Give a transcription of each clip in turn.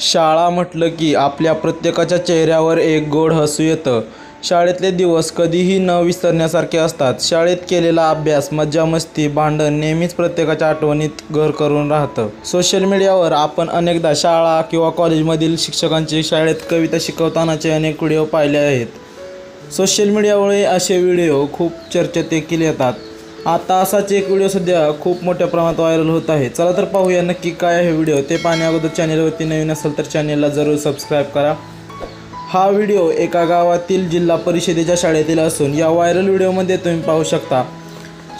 शाळा म्हटलं की आपल्या प्रत्येकाच्या चेहऱ्यावर एक गोड हसू येतं. शाळेतले दिवस कधीही न विसरण्यासारखे असतात. शाळेत केलेला अभ्यास मज्जा मस्ती भांडण नेहमीच प्रत्येकाच्या आठवणीत घर करून राहतं. सोशल मीडियावर आपण अनेकदा शाळा किंवा कॉलेजमधील शिक्षकांचे शाळेत कविता शिकवतानाचे अनेक व्हिडिओ पाहिले आहेत. सोशल मीडियामुळे असे व्हिडिओ खूप चर्चेत देखील येतात. आता असाच एक व्हिडिओ सध्या खूप मोठ्या प्रमाणात व्हायरल होत आहे. चला तर पाहूया नक्की काय आहे व्हिडिओ. ते पाहण्या अगोदर चॅनेलवरती नवीन असेल तर चॅनेलला जरूर सबस्क्राईब करा. हा व्हिडिओ एका गावातील जिल्हा परिषदेच्या शाळेतील असून या व्हायरल व्हिडिओमध्ये तुम्ही पाहू शकता.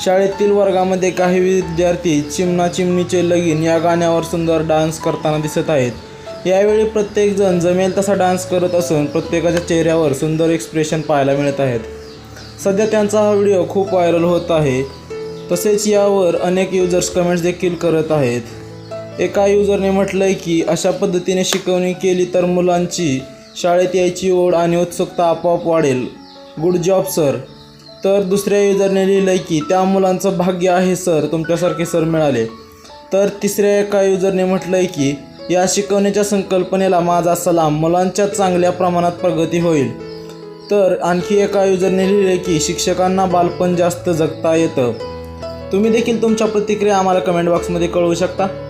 शाळेतील वर्गामध्ये काही विद्यार्थी चिमना चिमणीचे लगीन या गाण्यावर सुंदर डान्स करताना दिसत आहेत. यावेळी प्रत्येकजण जमेल तसा डान्स करत असून प्रत्येकाच्या चेहऱ्यावर सुंदर एक्सप्रेशन पाहायला मिळत आहेत. सध्या त्यांचा हा व्हिडिओ खूप व्हायरल होत आहे. तसेच यावर अनेक युजर्स कमेंट्स देखील करत आहेत. एका युजरने म्हटलंय की अशा पद्धतीने शिकवणी केली तर मुलांची शाळेत यायची ओढ आणि उत्सुकता आपोआप वाढेल. गुड जॉब सर तर दुसऱ्या युजरने लिहिलंय की त्या मुलांचं भाग्य आहे सर तुमच्यासारखे सर मिळाले. तर तिसऱ्या एका युजरने म्हटलंय की या शिकवण्याच्या संकल्पनेला माझा सलाम. मुलांच्या चांगल्या प्रमाणात प्रगती होईल. तर आणखी एका युजरने लिहिले की शिक्षकांना बालपण जास्त जगता येतं. तुम्ही देखील तुमच्या प्रतिक्रिया आम्हाला कमेंट बॉक्समध्ये कळवू शकता.